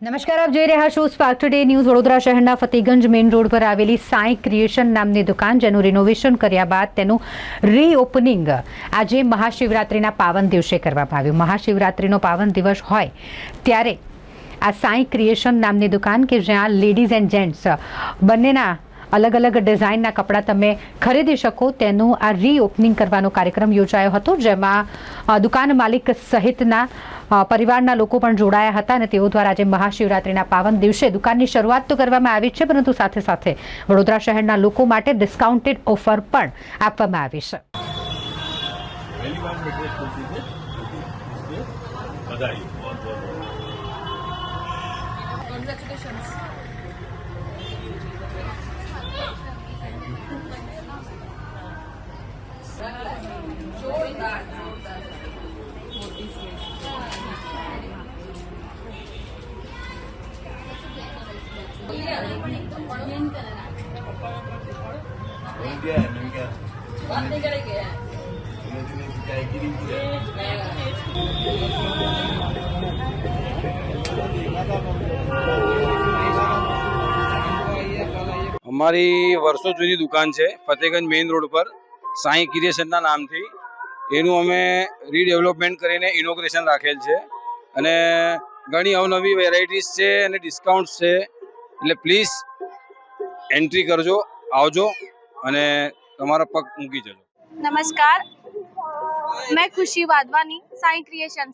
નમસ્કાર, આપ જોઈ રહ્યા છો સ્પાર્ક ટુડે ન્યૂઝ વડોદરા શહેરના ફતેગંજ મેઇન રોડ પર આવેલી સાંઈ ક્રિએશન નામની દુકાન, જેનું રિનોવેશન કર્યા બાદ તેનું રીઓપનિંગ આજે મહાશિવરાત્રિના પાવન દિવસે કરવામાં આવ્યું. મહાશિવરાત્રિનો પાવન દિવસ હોય ત્યારે આ સાંઈ ક્રિએશન નામની દુકાન કે જ્યાં લેડીઝ એન્ડ જેન્ટ્સ બંનેના અલગ અલગ ડિઝાઇનના કપડાં તમે ખરીદી શકો. તેનું આ રીઓપનિંગ કરવાનો કાર્યક્રમ યોજાયો હતો જેમાં દુકાન માલિક સહિતના પરિવારના લોકો પણ જોડાયા હતા અને તેઓ દ્વારા આજે મહાશિવરાત્રિના પાવન દિવસે દુકાનની શરૂઆત તો કરવામાં આવી છે પરંતુ સાથે સાથે વડોદરા શહેરના લોકો માટે ડિસ્કાઉન્ટેડ ઓફર પણ આપવામાં આવી છે. Congratulations. मैंने क्या है मैंने क्या धीरे धीरे सिंचाई की रीति है અમારી વર્ષો જૂની દુકાન છે ફતેગંજ મેઇન રોડ પર સાંઈ ક્રિએશનના નામથી એનું અમે રીડેવલપમેન્ટ કરીને ઇનોગ્રેશન રાખેલ છે. અને ઘણી અવનવી વેરાયટીઝ છે અને ડિસ્કાઉન્ટ છે. એટલે પ્લીઝ એન્ટ્રી કરજો, આવજો અને તમારો પગ મૂકી જજો. નમસ્કાર. મેં ખુશી વાધવાની, સાઈ ક્રિએશન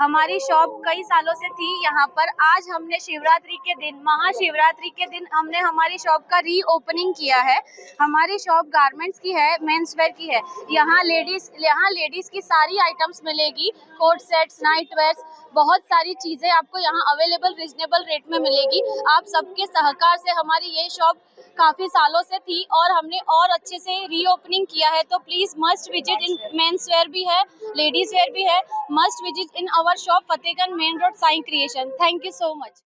हमारी शॉप कई सालों से थी यहाँ पर। आज हमने शिवरात्रि के दिन, महाशिवरात्रि के दिन हमने हमारी शॉप का री ओपनिंग किया है। हमारी शॉप गारमेंट्स की है, मेंस वेयर की है। यहाँ लेडीज़ यहाँ लेडीज़ की सारी आइटम्स मिलेगी। कोट सेट्स, नाइट वेयर्स, बहुत सारी चीज़ें आपको यहाँ अवेलेबल, रिजनेबल रेट में मिलेगी। आप सबके सहकार से हमारी ये शॉप काफ़ी सालों से थी और हमने और अच्छे से रीओपनिंग किया है तो please must visit in men's wear भी है लेडीज़ वेयर भी है। Must visit in our shop Fatehganj main road Sai creation thank you so much